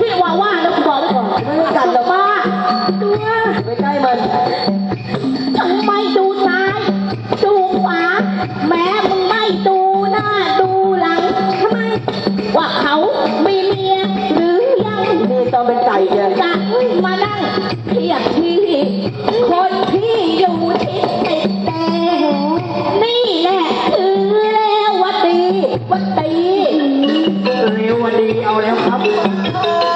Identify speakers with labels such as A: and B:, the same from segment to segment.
A: พี่ว่า
B: ว่า
A: แล้ว
B: บอกแล้วก่อนไม่รู้
A: กันหรอป้าตัวไม่ใกล้มัน ทำไมดูซ้าย ดูขวา แม้มึงไม่ดูหน้าดูหลังทำไม ว่าเขาไม่เมียหรือยังนี่ตอนเป็นใจเดียวจะมา
B: นั่งเทียบที่ คนที่อยู่
A: ที่ติต่นี่แหละคือแล้ววัดดีวัดดี เร็ววันดีเอาแล้วครับ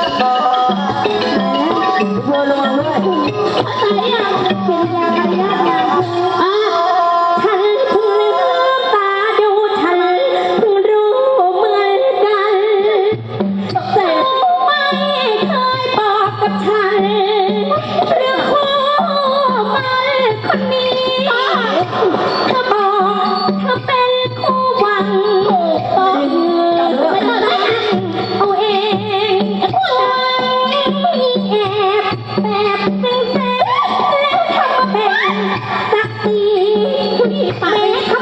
A: เป็นสั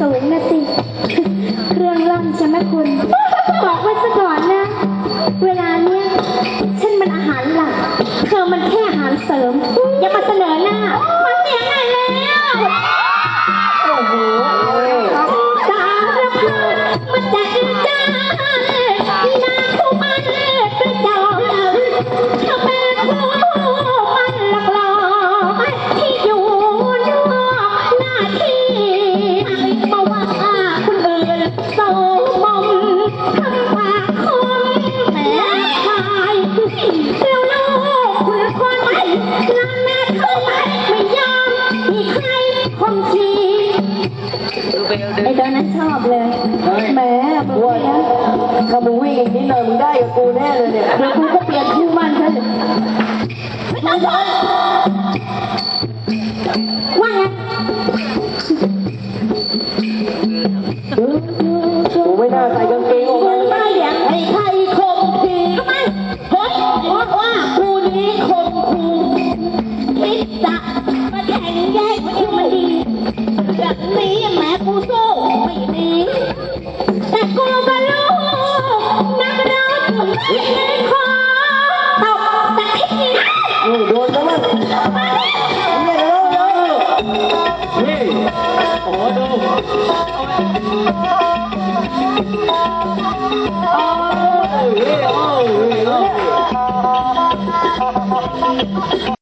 A: สูงนะสิเครื่องล่ำใช่ไหมคุณ บอกไว้ซะก่อนนะ เวลาเนี้ยฉันมันอาหารหลัก เธอมันแค่อาหารเสริม อย่ามาเสนอหน้า ไอ้ตอนนั้นชอบเลยแหมมึง
B: ว่า
A: เนี่ย
B: ถ้ามึงวิ่งอีกนิดหน่อยมึงได้กับกูแน่เลยเนี่ย
A: เดี๋ยวกูก็เปลี่ยนคู่มันซะเลยไม่ต้องสนว่าไง
C: นี่ขอดู
B: โอ้ยโอ้ยโอ้ย